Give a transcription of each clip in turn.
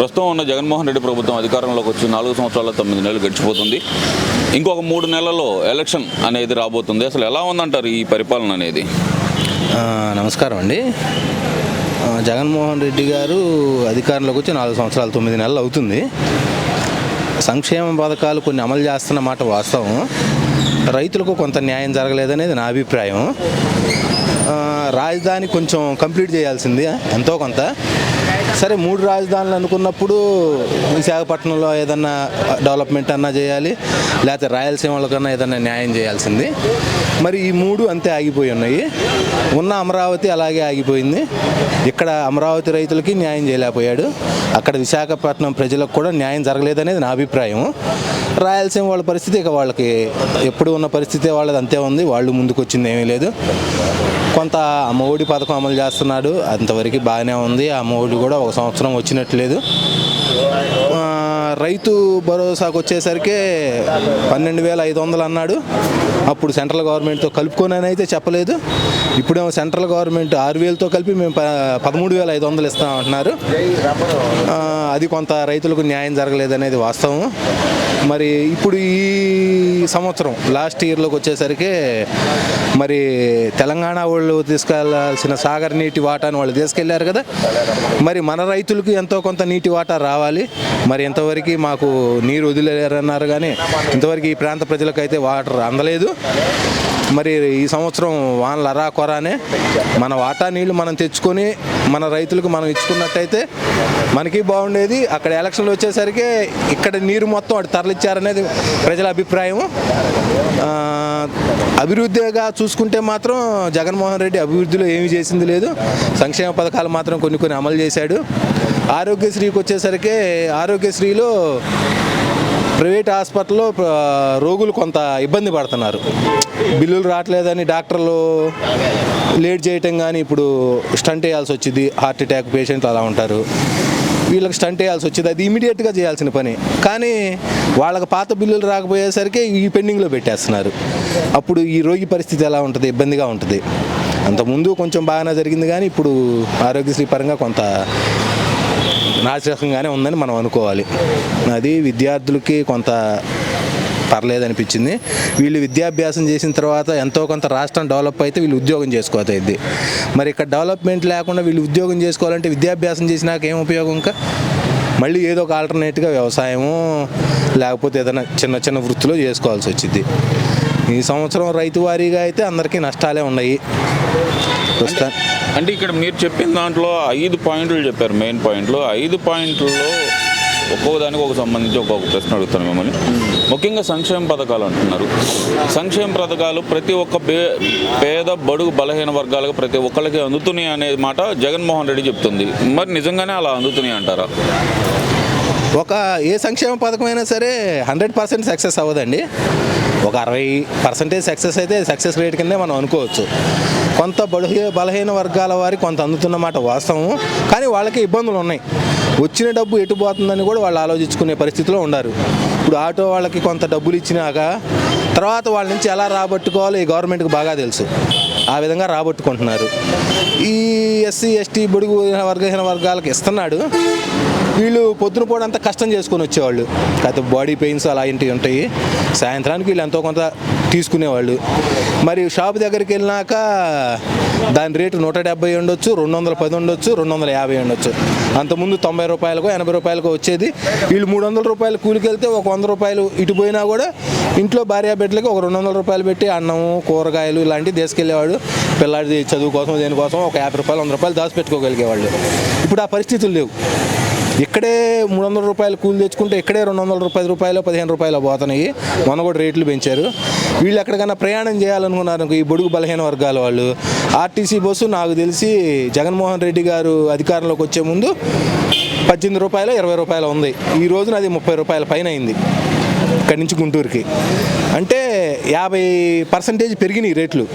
ప్రస్తుతం ఉన్న జగన్మోహన్ రెడ్డి ప్రభుత్వం అధికారంలోకి వచ్చి నాలుగు సంవత్సరాల తొమ్మిది నెలలు గడిచిపోతుంది. ఇంకొక మూడు నెలల్లో ఎలక్షన్ అనేది రాబోతుంది. అసలు ఎలా ఉందంటారు ఈ పరిపాలన అనేది? నమస్కారం అండి. జగన్మోహన్ రెడ్డి గారు అధికారంలోకి వచ్చి నాలుగు సంవత్సరాలు తొమ్మిది నెలలు అవుతుంది. సంక్షేమ పథకాలు కొన్ని అమలు చేస్తున్న మాట వాస్తవం. రైతులకు కొంత న్యాయం జరగలేదనేది నా అభిప్రాయం. రాజధాని కొంచెం కంప్లీట్ చేయాల్సింది ఎంతో కొంత. సరే మూడు రాజధానులు అనుకున్నప్పుడు విశాఖపట్నంలో ఏదన్నా డెవలప్మెంట్ అన్నా చేయాలి లేకపోతే రాయలసీమ వాళ్ళకన్నా ఏదన్నా న్యాయం చేయాల్సింది. మరి ఈ మూడు అంతే ఆగిపోయి ఉన్నాయి. ఉన్న అమరావతి అలాగే ఆగిపోయింది. ఇక్కడ అమరావతి రైతులకి న్యాయం చేయలేకపోయాడు. అక్కడ విశాఖపట్నం ప్రజలకు కూడా న్యాయం జరగలేదనేది నా అభిప్రాయం రాయలసీమ వాళ్ళ పరిస్థితి ఇక వాళ్ళకి ఎప్పుడు ఉన్న పరిస్థితి వాళ్ళది అంతే ఉంది. వాళ్ళు ముందుకు వచ్చింది ఏమీ లేదు. కొంత అమ్మఒడి పథకం అమలు చేస్తున్నాడు. అంతవరకు బాగానే ఉంది. ఆ అమ్మఒడి కూడా ఒక సంవత్సరం వచ్చినట్లేదు. రైతు భరోసాకు వచ్చేసరికి పన్నెండు వేల ఐదు వందలు అన్నాడు. అప్పుడు సెంట్రల్ గవర్నమెంట్తో కలుపుకొని అని అయితే చెప్పలేదు. ఇప్పుడేమో సెంట్రల్ గవర్నమెంట్ ఆరు వేలతో కలిపి మేము పదమూడు వేల ఐదు వందలు ఇస్తామంటున్నారు అది కొంత రైతులకు న్యాయం జరగలేదనేది వాస్తవం. మరి ఇప్పుడు ఈ సంవత్సరం లాస్ట్ ఇయర్లోకి వచ్చేసరికి మరి తెలంగాణ వాళ్ళు తీసుకెళ్ళాల్సిన సాగర్ నీటి వాటాను వాళ్ళు తీసుకెళ్ళారు కదా. మరి మన రైతులకు ఎంతో కొంత నీటి వాటా రావాలి. మరి ఇంతవరకు మాకు నీరు వదిలేరన్నారు కానీ ఇంతవరకు ఈ ప్రాంత ప్రజలకైతే వాటర్ అందలేదు. మరి ఈ సంవత్సరం వానలు అరా కొరానే మన వాటా నీళ్ళు మనం తెచ్చుకొని మన రైతులకు మనం ఇచ్చుకున్నట్టయితే మనకి బాగుండేది. అక్కడ ఎలక్షన్లు వచ్చేసరికి ఇక్కడ నీరు మొత్తం అటు తరలిచ్చారనేది ప్రజల అభిప్రాయం. అభివృద్ధిగా చూసుకుంటే మాత్రం జగన్మోహన్ రెడ్డి అభివృద్ధిలో ఏమీ చేసింది లేదు. సంక్షేమ పథకాలు మాత్రం కొన్ని కొన్ని అమలు చేశాడు. ఆరోగ్యశ్రీకి వచ్చేసరికి ఆరోగ్యశ్రీలో ప్రైవేట్ హాస్పిటల్లో రోగులు కొంత ఇబ్బంది పడుతున్నారు. బిల్లులు రావట్లేదని డాక్టర్లు లేట్ చేయటం కానీ ఇప్పుడు స్టంట్ వేయాల్సి వచ్చింది. హార్ట్ అటాక్ పేషెంట్లు అలా ఉంటారు. వీళ్ళకి స్టంట్ వేయాల్సి వచ్చింది. అది ఇమీడియట్గా చేయాల్సిన పని. కానీ వాళ్ళకి పాత బిల్లులు రాకపోయేసరికి ఈ పెండింగ్లో పెట్టేస్తున్నారు. అప్పుడు ఈ రోగి పరిస్థితి ఎలా ఉంటుంది? ఇబ్బందిగా ఉంటుంది. అంతకుముందు కొంచెం బాగానే జరిగింది కానీ ఇప్పుడు ఆరోగ్యశ్రీ పరంగా కొంత నాశకంగానే ఉందని మనం అనుకోవాలి. అది విద్యార్థులకి కొంత పర్లేదనిపించింది. వీళ్ళు విద్యాభ్యాసం చేసిన తర్వాత ఎంతో కొంత రాష్ట్రం డెవలప్ అయితే వీళ్ళు ఉద్యోగం చేసుకోవద్ది మరి ఇక్కడ డెవలప్మెంట్ లేకుండా వీళ్ళు ఉద్యోగం చేసుకోవాలంటే విద్యాభ్యాసం చేసినాక ఏం ఉపయోగం ఇంకా? మళ్ళీ ఏదో ఒక ఆల్టర్నేట్గా వ్యవసాయము లేకపోతే ఏదైనా చిన్న చిన్న వృత్తిలో చేసుకోవాల్సి వచ్చింది ఈ సంవత్సరం రైతు వారీగా అయితే అందరికీ నష్టాలే ఉన్నాయి. ప్రస్తుతం. అంటే ఇక్కడ మీరు చెప్పిన దాంట్లో ఐదు పాయింట్లు చెప్పారు మెయిన్ పాయింట్లు. ఐదు పాయింట్లలో ఒక్కొక్క దానికి ఒక సంబంధించి ఒక్కొక్క ప్రశ్న అడుగుతాను మిమ్మల్ని. ముఖ్యంగా సంక్షేమ పథకాలు అంటున్నారు. సంక్షేమ పథకాలు ప్రతి ఒక్క పేద బడుగు బలహీన వర్గాలకు ప్రతి ఒక్కరికి అందుతున్నాయి అనే మాట జగన్మోహన్ రెడ్డి చెప్తుంది. మరి నిజంగానే అలా అందుతున్నాయి అంటారా? ఒక ఏ సంక్షేమ పథకమైనా సరే హండ్రెడ్ పర్సెంట్ సక్సెస్ అవ్వదండి. ఒక అరవై పర్సెంటేజ్ సక్సెస్ అయితే సక్సెస్ రేట్ కిందే మనం అనుకోవచ్చు. కొంత బలహీ బలహీన వర్గాల వారి కొంత అందుతున్నమాట వాస్తవం కానీ వాళ్ళకి ఇబ్బందులు ఉన్నాయి. వచ్చిన డబ్బు ఎటు పోతుందని కూడా వాళ్ళు ఆలోచించుకునే పరిస్థితిలో ఉన్నారు ఇప్పుడు ఆటో వాళ్ళకి కొంత డబ్బులు ఇచ్చినాక తర్వాత వాళ్ళ నుంచి ఎలా రాబట్టుకోవాలో ఈ గవర్నమెంట్కి బాగా తెలుసు. ఆ విధంగా రాబట్టుకుంటున్నారు. ఈ ఎస్సీ ఎస్టీ బడుగు వర్గహీన వర్గాలకు ఇస్తున్నాడు. వీళ్ళు పొద్దున పూట అంతా కష్టం చేసుకొని వచ్చేవాళ్ళు. కాకపోతే బాడీ పెయిన్స్ అలాంటివి ఉంటాయి. సాయంత్రానికి వీళ్ళు ఎంతో కొంత తీసుకునేవాళ్ళు. మరి షాప్ దగ్గరికి వెళ్ళినాక దాని రేటు నూట డెబ్బై ఉండొచ్చు రెండు వందల పది ఉండొచ్చు రెండు వందల యాభై ఉండొచ్చు. అంతకుముందు తొంభై రూపాయలకు ఎనభై రూపాయలకు వచ్చేది. వీళ్ళు మూడు వందల రూపాయలు కూలికి వెళ్తే ఒక వంద రూపాయలు ఇటు పోయినా కూడా ఇంట్లో భార్య బిడ్డలకి ఒక రెండు వందల రూపాయలు పెట్టి అన్నము కూరగాయలు ఇలాంటివి తీసుకెళ్ళేవాడు పిల్లాడి చదువు కోసం దేనికోసం ఒక యాభై రూపాయలు వంద రూపాయలు దాచిపెట్టుకోగలిగేవాళ్ళు. ఇప్పుడు ఆ పరిస్థితులు లేవు. ఇక్కడే మూడు వందల రూపాయలు కూలి తెచ్చుకుంటే ఇక్కడే రెండు వందల రూపాయల రూపాయలు పదిహేను రూపాయలు పోతున్నాయి. మొన్న కూడా రేట్లు పెంచారు. వీళ్ళు ఎక్కడికైనా ప్రయాణం చేయాలనుకున్నారు ఈ బొడుగు బలహీన వర్గాల వాళ్ళు. ఆర్టీసీ బస్సు నాకు తెలిసి జగన్మోహన్ రెడ్డి గారు అధికారంలోకి వచ్చే ముందు పద్దెనిమిది రూపాయలు ఇరవై రూపాయలు ఉంది. ఈ రోజున అది ముప్పై రూపాయల పైన అయింది. ఇక్కడి నుంచి గుంటూరుకి. అంటే యాభై పర్సంటేజ్ పెరిగినాయి రేట్లు.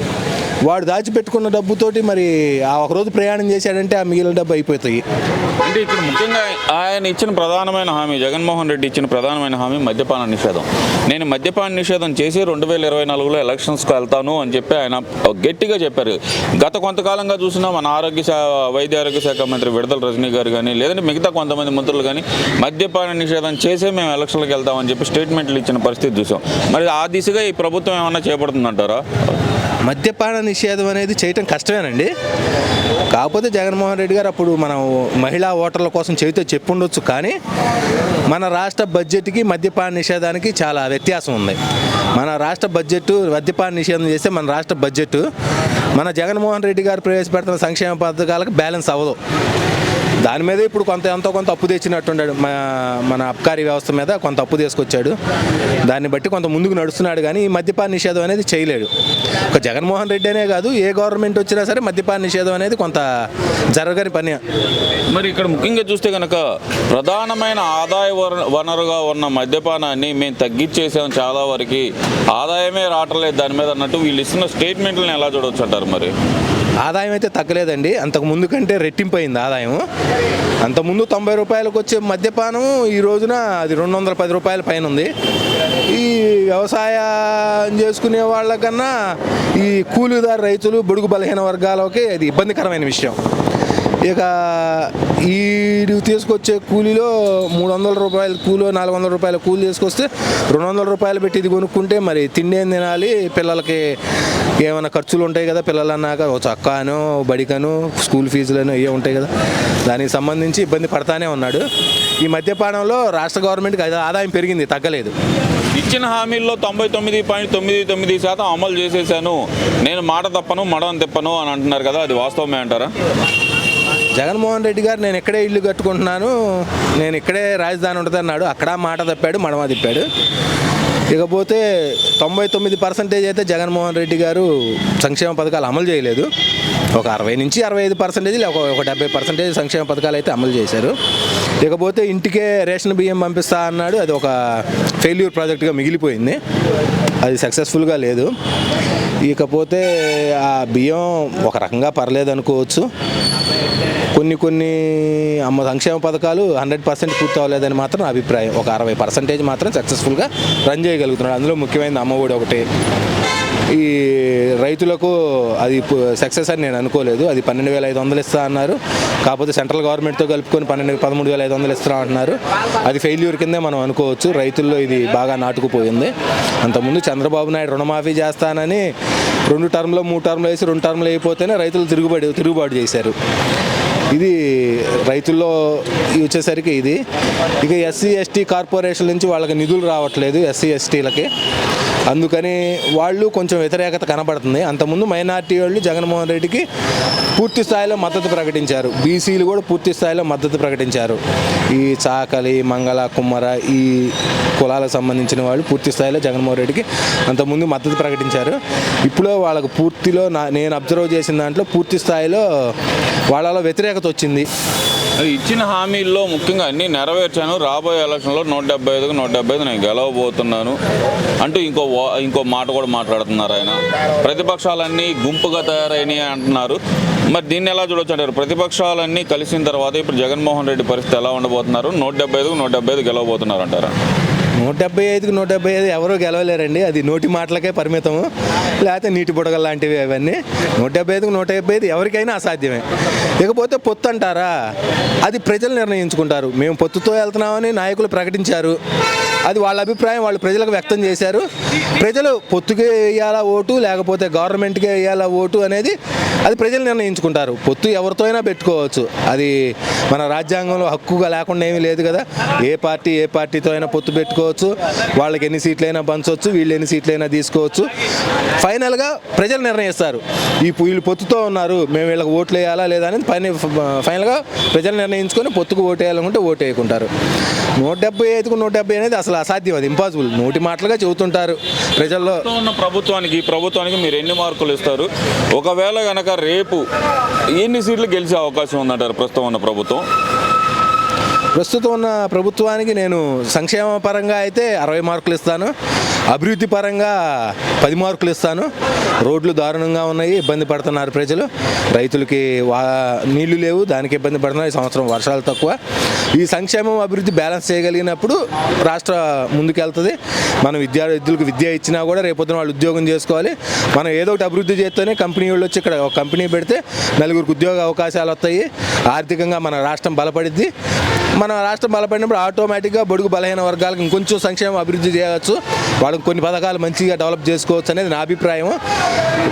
వాడు దాచిపెట్టుకున్న డబ్బుతోటి మరి ఆ ఒక రోజు ప్రయాణం చేశాడంటే ఆ మిగిలిన డబ్బు అయిపోతాయి. అంటే ఇక్కడ ముఖ్యంగా ఆయన ఇచ్చిన ప్రధానమైన హామీ జగన్మోహన్ రెడ్డి ఇచ్చిన ప్రధానమైన హామీ మద్యపాన నిషేధం. నేను మద్యపాన నిషేధం చేసి రెండు వేల ఇరవై నాలుగులో ఎలక్షన్స్కి వెళ్తాను అని చెప్పి ఆయన గట్టిగా చెప్పారు. గత కొంతకాలంగా చూసినా మన ఆరోగ్య వైద్య ఆరోగ్య శాఖ మంత్రి విడదల రజనీ గారు కానీ లేదంటే మిగతా కొంతమంది మంత్రులు కానీ మద్యపాన నిషేధం చేసే మేము ఎలక్షన్లకు వెళ్తామని చెప్పి స్టేట్మెంట్లు ఇచ్చిన పరిస్థితి చూసాం. మరి ఆ దిశగా ఈ ప్రభుత్వం ఏమన్నా చేపడుతుందంటారా? మద్యపాన నిషేధం అనేది చేయటం కష్టమేనండి. కాకపోతే జగన్మోహన్ రెడ్డి గారు అప్పుడు మనం మహిళా ఓటర్ల కోసం చేయితే చెప్పుండొచ్చు కానీ మన రాష్ట్ర బడ్జెట్కి మద్యపాన నిషేధానికి చాలా వ్యత్యాసం ఉంది. మన రాష్ట్ర బడ్జెట్ మద్యపాన నిషేధం చేస్తే మన రాష్ట్ర బడ్జెట్ మన జగన్మోహన్ రెడ్డి గారు ప్రవేశపెడుతున్న సంక్షేమ పథకాలకు బ్యాలెన్స్ అవ్వదు. దాని మీద ఇప్పుడు కొంత ఎంతో కొంత అప్పు తెచ్చినట్టున్నాడు మన మన అబ్కారీ వ్యవస్థ మీద కొంత అప్పు తీసుకొచ్చాడు. దాన్ని బట్టి కొంత ముందుకు నడుస్తున్నాడు కానీ ఈ మద్యపాన నిషేధం అనేది చేయలేడు. ఒక జగన్మోహన్ రెడ్డి అనే కాదు ఏ గవర్నమెంట్ వచ్చినా సరే మద్యపాన నిషేధం అనేది కొంత జరగని పని. మరి ఇక్కడ ముఖ్యంగా చూస్తే కనుక ప్రధానమైన ఆదాయ వనరుగా ఉన్న మద్యపానాన్ని మేము తగ్గించేసాం చాలా వరకు. ఆదాయమే రావట్లేదు దాని మీద అన్నట్టు వీళ్ళు ఇస్తున్న స్టేట్మెంట్లను ఎలా చూడవచ్చు అంటారు మరి? ఆదాయం అయితే తగ్గలేదండి. అంతకు ముందు కంటే రెట్టింపు అయింది ఆదాయం. అంతకుముందు తొంభై రూపాయలకు వచ్చే మద్యపానం ఈ రోజున అది రెండు వందల పది రూపాయల పైన ఉంది. ఈ వ్యవసాయం చేసుకునే వాళ్ళకన్నా ఈ కూలీదారు రైతులు బడుగు బలహీన వర్గాలకి అది ఇబ్బందికరమైన విషయం. ఇక ఈ తీసుకొచ్చే కూలీలో మూడు వందల రూపాయల కూలో నాలుగు వందల రూపాయల కూలి తీసుకొస్తే రెండు వందల రూపాయలు పెట్టి ఇది కొనుక్కుంటే మరి తిండి ఏం తినాలి? పిల్లలకి ఏమైనా ఖర్చులు ఉంటాయి కదా పిల్లలు అన్నాక చక్కాను బడికను స్కూల్ ఫీజులను ఇవే ఉంటాయి కదా. దానికి సంబంధించి ఇబ్బంది పడతానే ఉన్నాడు. ఈ మద్యపానంలో రాష్ట్ర గవర్నమెంట్కి అది ఆదాయం పెరిగింది తగ్గలేదు. ఇచ్చిన హామీల్లో తొంభై తొమ్మిది పాయింట్ తొమ్మిది తొమ్మిది శాతం అమలు చేసేసాను. నేను మాట తప్పను మడం తిప్పను అని అంటున్నారు కదా అది వాస్తవమే అంటారా? జగన్మోహన్ రెడ్డి గారు నేను ఇక్కడే ఇల్లు కట్టుకుంటున్నాను నేను ఇక్కడే రాజధాని ఉంటుంది అన్నాడు అక్కడ మాట తప్పాడు మడమ తిప్పాడు. ఇకపోతే తొంభై తొమ్మిది పర్సెంటేజ్ అయితే జగన్మోహన్ రెడ్డి గారు సంక్షేమ పథకాలు అమలు చేయలేదు. ఒక అరవై నుంచి అరవై ఐదు పర్సెంటేజ్ ఒక ఒక డెబ్బై పర్సెంటేజ్ సంక్షేమ పథకాలు అయితే అమలు చేశారు. ఇకపోతే ఇంటికే రేషన్ బియ్యం పంపిస్తా అన్నాడు. అది ఒక ఫెయిల్యూర్ ప్రాజెక్ట్గా మిగిలిపోయింది. అది సక్సెస్ఫుల్గా లేదు. ఇకపోతే ఆ బియ్యం ఒక రకంగా పర్లేదు అనుకోవచ్చు. కొన్ని కొన్ని అమ్మ సంక్షేమ పథకాలు హండ్రెడ్ పర్సెంట్ పూర్తి అవ్వలేదని మాత్రం నా అభిప్రాయం. ఒక అరవై పర్సెంటేజ్ మాత్రం సక్సెస్ఫుల్గా రన్ చేయగలుగుతున్నాడు. అందులో ముఖ్యమైనది అమ్మఒడి ఒకటి. ఈ రైతులకు అది సక్సెస్ అని నేను అనుకోలేదు. అది పన్నెండు వేల ఐదు వందలు ఇస్తా అన్నారు. కాకపోతే సెంట్రల్ గవర్నమెంట్తో కలుపుకొని పన్నెండు పదమూడు వేల ఐదు వందలు ఇస్తా అంటున్నారు. అది ఫెయిల్యూర్ కిందే మనం అనుకోవచ్చు. రైతుల్లో ఇది బాగా నాటుకుపోయింది. అంతకుముందు చంద్రబాబు నాయుడు రుణమాఫీ చేస్తానని రెండు టర్మ్లో మూడు టర్మ్లు వేసి రెండు టర్మ్లు అయిపోతేనే రైతులు తిరుగుబడి తిరుగుబాటు చేశారు. ఇది రైతుల్లో వచ్చేసరికి ఇది. ఇక ఎస్సీ ఎస్టీ కార్పొరేషన్ నుంచి వాళ్ళకి నిధులు రావట్లేదు ఎస్సీ ఎస్టీలకి. అందుకని వాళ్ళు కొంచెం వ్యతిరేకత కనబడుతుంది. అంతకుముందు మైనార్టీ వాళ్ళు జగన్మోహన్ రెడ్డికి పూర్తి స్థాయిలో మద్దతు ప్రకటించారు. బీసీలు కూడా పూర్తి స్థాయిలో మద్దతు ప్రకటించారు. ఈ చాకలి మంగళ కుమ్మర ఈ కులాలకు సంబంధించిన వాళ్ళు పూర్తి స్థాయిలో జగన్మోహన్ రెడ్డికి అంతకుముందు మద్దతు ప్రకటించారు. ఇప్పుడు వాళ్ళకు పూర్తిలో నా నేను అబ్జర్వ్ చేసిన దాంట్లో పూర్తి స్థాయిలో వాళ్ళలో వ్యతిరేకత వచ్చింది. ఇచ్చిన హామీల్లో ముఖ్యంగా అన్ని నెరవేర్చాను. రాబోయే ఎలక్షన్లో నూట డెబ్బై ఐదుకు నూట డెబ్బై ఐదు నేను గెలవబోతున్నాను. అంటూ ఇంకో వా- ఇంకో మాట కూడా మాట్లాడుతున్నారు ఆయన. ప్రతిపక్షాలన్నీ గుంపుగా తయారైనాయి అంటున్నారు. మరి దీన్ని ఎలా చూడొచ్చు అంటారు? ప్రతిపక్షాలన్నీ కలిసిన తర్వాత ఇప్పుడు జగన్మోహన్ రెడ్డి పరిస్థితి ఎలా ఉండబోతున్నారు? నూట డెబ్బై ఐదుకు నూట డెబ్బై ఐదు గెలవబోతున్నారు అంటారా? నూట డెబ్బై ఐదుకి నూట డెబ్బై ఐదు ఎవరూ గెలవలేరండి. అది నోటి మాటలకే పరిమితము. లేకపోతే నీటి బుడగలు లాంటివి అవన్నీ. నూట డెబ్బై ఐదుకి నూట డెబ్బై ఐదు ఎవరికైనా అసాధ్యమే. ఇకపోతే పొత్తు అంటారా? అది ప్రజలు నిర్ణయించుకుంటారు. మేము పొత్తుతో వెళ్తున్నామని నాయకులు ప్రకటించారు. అది వాళ్ళ అభిప్రాయం వాళ్ళు ప్రజలకు వ్యక్తం చేశారు. ప్రజలు పొత్తుకే వేయాలా ఓటు లేకపోతే గవర్నమెంట్కే వేయాలా ఓటు అనేది అది ప్రజలు నిర్ణయించుకుంటారు. పొత్తు ఎవరితో అయినా పెట్టుకోవచ్చు. అది మన రాజ్యాంగంలో హక్కుగా లేకుండా ఏమీ లేదు కదా. ఏ పార్టీ ఏ పార్టీతో అయినా పొత్తు పెట్టుకోవచ్చు. వాళ్ళకి ఎన్ని సీట్లైనా పంచవచ్చు వీళ్ళు ఎన్ని సీట్లైనా తీసుకోవచ్చు. ఫైనల్గా ప్రజలు నిర్ణయిస్తారు. ఈ వీళ్ళు పొత్తుతో ఉన్నారు మేము వీళ్ళకి ఓట్లు వేయాలా లేదా అనేది పైన ఫైనల్గా ప్రజలు నిర్ణయించుకొని పొత్తుకు ఓటు వేయాలనుకుంటే ఓటు వేయకుంటారు నూట డెబ్బై ఐదుకు నూట డెబ్బై అనేది అసలు అసాధ్యం అది ఇంపాసిబుల్ నోటి మాటలుగా చెబుతుంటారు ప్రజల్లో. ఉన్న ప్రభుత్వానికి ప్రభుత్వానికి మీరు ఎన్ని మార్కులు ఇస్తారు? ఒకవేళ కనుక రేపు ఎన్ని సీట్లు గెలిచే అవకాశం ఉందంటారు ప్రస్తుతం ఉన్న ప్రభుత్వం? ప్రస్తుతం ఉన్న ప్రభుత్వానికి నేను సంక్షేమ పరంగా అయితే అరవై మార్కులు ఇస్తాను. అభివృద్ధి పరంగా పది మార్కులు ఇస్తాను. రోడ్లు దారుణంగా ఉన్నాయి ఇబ్బంది పడుతున్నారు ప్రజలు. రైతులకి వా నీళ్ళు లేవు దానికి ఇబ్బంది పడుతున్నారు. ఈ సంవత్సరం వర్షాలు తక్కువ. ఈ సంక్షేమం అభివృద్ధి బ్యాలెన్స్ చేయగలిగినప్పుడు రాష్ట్ర ముందుకెళ్తుంది. మనం విద్యార్థులకు విద్య ఇచ్చినా కూడా రేపొద్దున వాళ్ళు ఉద్యోగం చేసుకోవాలి. మనం ఏదో ఒకటి అభివృద్ధి చేస్తేనే కంపెనీ వాళ్ళు వచ్చి ఇక్కడ ఒక కంపెనీ పెడితే నలుగురికి ఉద్యోగ అవకాశాలు వస్తాయి. ఆర్థికంగా మన రాష్ట్రం బలపడిద్ది. మన రాష్ట్రం బలపడినప్పుడు ఆటోమేటిక్గా బడుగు బలహీన వర్గాలకు ఇంకొంచెం సంక్షేమం అభివృద్ధి చేయవచ్చు. వాళ్ళకి కొన్ని పథకాలు మంచిగా డెవలప్ చేసుకోవచ్చు అనేది నా అభిప్రాయం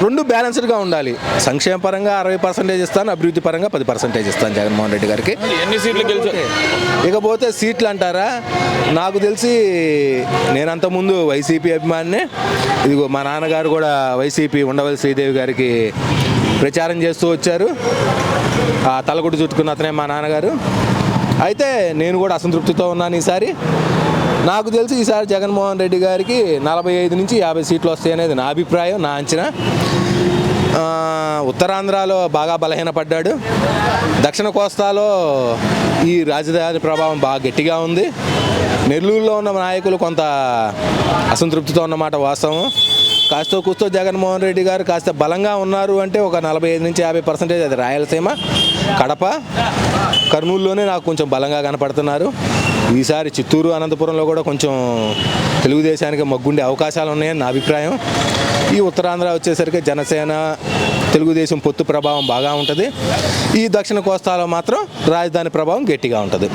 రెండు బ్యాలెన్స్డ్గా ఉండాలి. సంక్షేమ పరంగా అరవై పర్సెంటేజ్ ఇస్తాను అభివృద్ధి పరంగా పది పర్సెంటేజ్ ఇస్తాను జగన్మోహన్ రెడ్డి గారికి. ఎన్ని సీట్లు ఇకపోతే సీట్లు అంటారా? నాకు తెలిసి నేను అంతకుముందు వైసీపీ అభిమానినే ఇదిగో మా నాన్నగారు కూడా వైసీపీ ఉండవల్లి శ్రీదేవి గారికి ప్రచారం చేస్తూ వచ్చారు. ఆ తలగుడ్డు చుట్టుకున్న అతనే మా నాన్నగారు. అయితే నేను కూడా అసంతృప్తితో ఉన్నాను ఈసారి. నాకు తెలిసి ఈసారి జగన్మోహన్ రెడ్డి గారికి నలభై ఐదు నుంచి యాభై సీట్లు వస్తాయి అనేది నా అభిప్రాయం నా అంచనా. ఉత్తరాంధ్రలో బాగా బలహీనపడ్డాడు. దక్షిణ కోస్తాలో ఈ రాజధాని ప్రభావం బాగా గట్టిగా ఉంది. నెల్లూరులో ఉన్న నాయకులు కొంత అసంతృప్తితో ఉన్నమాట వాస్తవం. కాస్త కూస్తో జగన్మోహన్ రెడ్డి గారు కాస్త బలంగా ఉన్నారు అంటే ఒక నలభై ఐదు నుంచి యాభై పర్సెంటేజ్ అది రాయలసీమ కడప కర్నూలులోనే నాకు కొంచెం బలంగా కనపడుతున్నారు. ఈసారి చిత్తూరు అనంతపురంలో కూడా కొంచెం తెలుగుదేశానికి మగ్గుండే అవకాశాలు ఉన్నాయని నా అభిప్రాయం. ఈ ఉత్తరాంధ్ర వచ్చేసరికి జనసేన తెలుగుదేశం పొత్తు ప్రభావం బాగా ఉంటుంది. ఈ దక్షిణ కోస్తాలో మాత్రం రాజధాని ప్రభావం గట్టిగా ఉంటుంది.